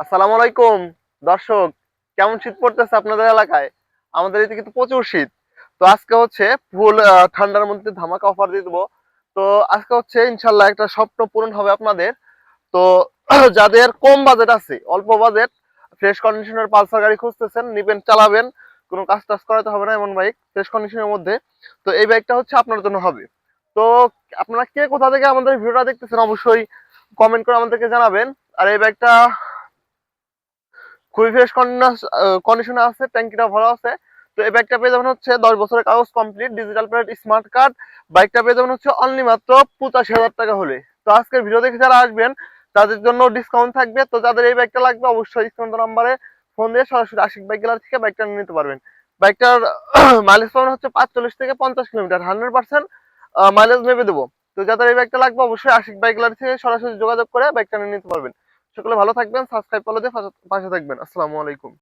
আসসালামু আলাইকুম। দর্শক, কেমন শীত পড়তেছে আপনাদের এলাকায়? আমাদের এদিকে কিন্তু প্রচুর শীত। তো আজকে হচ্ছে ফুল ঠান্ডার মধ্যে ধামাকা অফার দিয়ে দেবো। তো আজকে হচ্ছে ইনশাল্লাহ একটা স্বপ্ন পূরণ হবে আপনাদের। তো যাদের কম বাজেট আছে, অল্প বাজেট ফ্রেশ কন্ডিশনের পালসার গাড়ি খুঁজতেছেন, নিবেন, চালাবেন, কোনো কাজ টাজ করাতে হবে না এমন বাইক ফ্রেশ কন্ডিশনের মধ্যে। তো এই বাইকটা হচ্ছে আপনার জন্য হবে। তো আপনারা কে কোথা থেকে আমাদের ভিডিওটা দেখতেছেন অবশ্যই কমেন্ট করে আমাদেরকে জানাবেন। আর এই বাইকটা খুবই ফ্রেশ কন্ডিশনে আছে, ট্যাঙ্কিটা ভালো আছে। তো এই বাইকটা পেয়ে যাবেন হচ্ছে দশ বছরের কাগজ complete digital plate smart card বাইকটা পেয়ে যাবেন হচ্ছে অনলি মাত্র পঁচাশি হাজার টাকা হলে। তো আজকের ভিডিও দেখে যারা আসবেন, তাদের জন্য ডিসকাউন্ট থাকবে। তো যাদের এই বাইকটা লাগবে, অবশ্যই স্ক্রিন নাম্বারে ফোন দিয়ে সরাসরি আশিক বাইক গ্যালারি থেকে বাইকটা নিয়ে নিতে পারবেন। বাইকটার মাইলেজ পাবেন হচ্ছে পাঁচচল্লিশ থেকে পঞ্চাশ কিলোমিটার হান্ড্রেড পার্সেন্ট মাইলেজ মেপে দেবো। তো যাদের এই বাইকটা লাগবে, অবশ্যই আশিক বাইক গ্যালারি থেকে সরাসরি যোগাযোগ করে বাইকটা নিয়ে নিতে পারবেন। সকলে ভালো থাকবেন সাবস্ক্রাইব করলে পাশে থাকবেন। আসসালামু আলাইকুম।